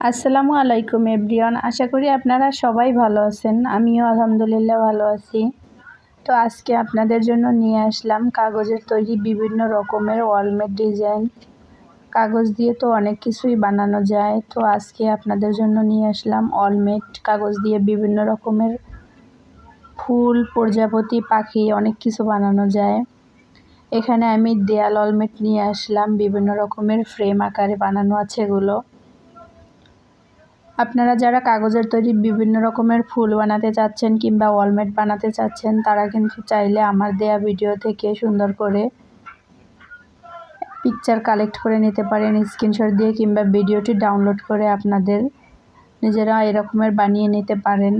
আসসালামু আলাইকুম এভরিওয়ান। আশা করি আপনারা সবাই ভালো আছেন। আমিও আলহামদুলিল্লাহ ভালো আছি। তো আজকে আপনাদের জন্য নিয়ে আসলাম কাগজের তৈরি বিভিন্ন রকমের ওয়ালমেট ডিজাইন। কাগজ দিয়ে তো অনেক কিছুই বানানো যায়। তো আজকে আপনাদের জন্য নিয়ে আসলাম অলমেট কাগজ দিয়ে বিভিন্ন রকমের ফুল, প্রজাপতি, পাখি অনেক কিছু বানানো যায়। এখানে আমি দেয়াল অলমেট নিয়ে আসলাম। বিভিন্ন রকমের ফ্রেম আকারে বানানো আছে এগুলো। আপনারা যারা কাগজের তৈরি বিভিন্ন রকমের ফুল বানাতে চাচ্ছেন কিংবা ওয়ালমেট বানাতে চাচ্ছেন, তারা কিন্তু চাইলে আমার দেয়া ভিডিও থেকে সুন্দর করে পিকচার কালেক্ট করে নিতে পারেন স্ক্রিনশট দিয়ে কিংবা ভিডিওটি ডাউনলোড করে আপনাদের নিজেরা এরকমের বানিয়ে নিতে পারেন।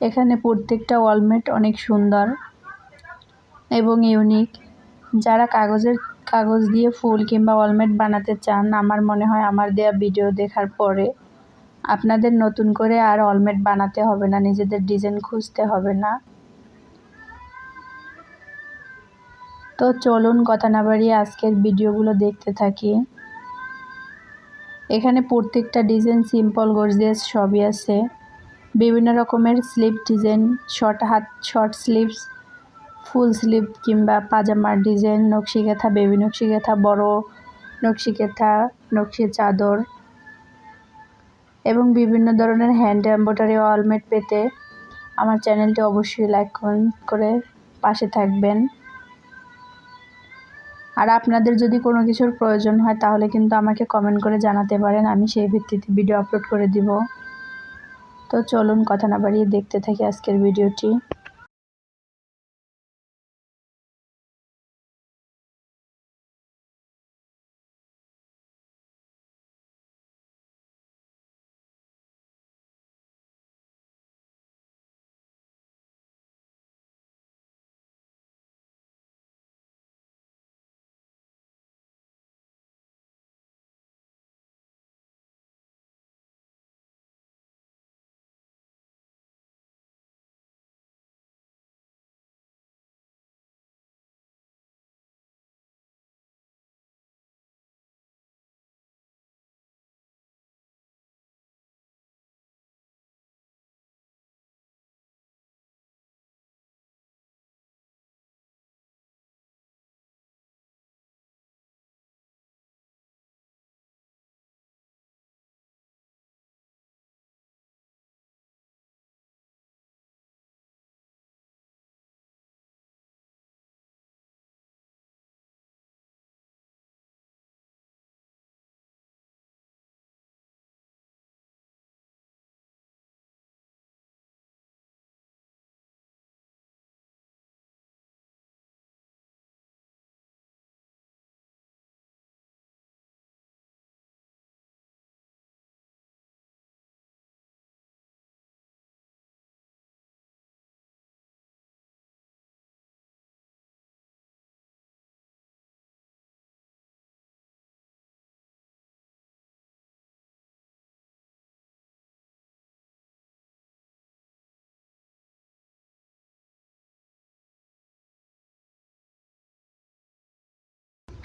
এখানে প্রত্যেকটা ওয়ালমেট অনেক সুন্দর এবং ইউনিক যারা কাগজের, কাগজ দিয়ে ফুল কিংবা ওয়ালমেট বানাতে চান, আমার মনে হয় আমার দেয়া ভিডিও দেখার পরে আপনাদের নতুন করে আর অলমেট বানাতে হবে না, নিজেদের ডিজাইন খুঁজতে হবে না। তো চলুন কথা না বাড়িয়ে আজকের ভিডিওগুলো দেখতে থাকি। এখানে প্রত্যেকটা ডিজাইন সিম্পল গর্জিয়াস সবই আছে। বিভিন্ন রকমের স্লিপ ডিজাইন শর্ট হাত শর্ট স্লিভস ফুল স্লিভ কিংবা পাজামার ডিজাইন নকশি কেথা বেবি নকশি কেথা বড় নকশি কেথা নকশি চাদর। এবং বিভিন্ন ধরনের হ্যান্ড এম্ব্রয়ডারি অলমেট পেতে আমার চ্যানেলটি অবশ্যই লাইক কমেন্ট করে পাশে থাকবেন। আর আপনাদের যদি কোনো কিছুর প্রয়োজন হয় তাহলে কিন্তু আমাকে কমেন্ট করে জানাতে পারেন, আমি সেই ভিত্তিতে ভিডিও আপলোড করে দিব। তো চলুন কথা না বাড়িয়ে দেখতে থাকি আজকের ভিডিওটি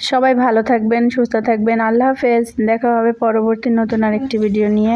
সবাই ভালো থাকবেন সুস্থ থাকবেন। আল্লাহ হাফেজ। দেখা হবে পরবর্তী নতুন আরেকটি ভিডিও নিয়ে।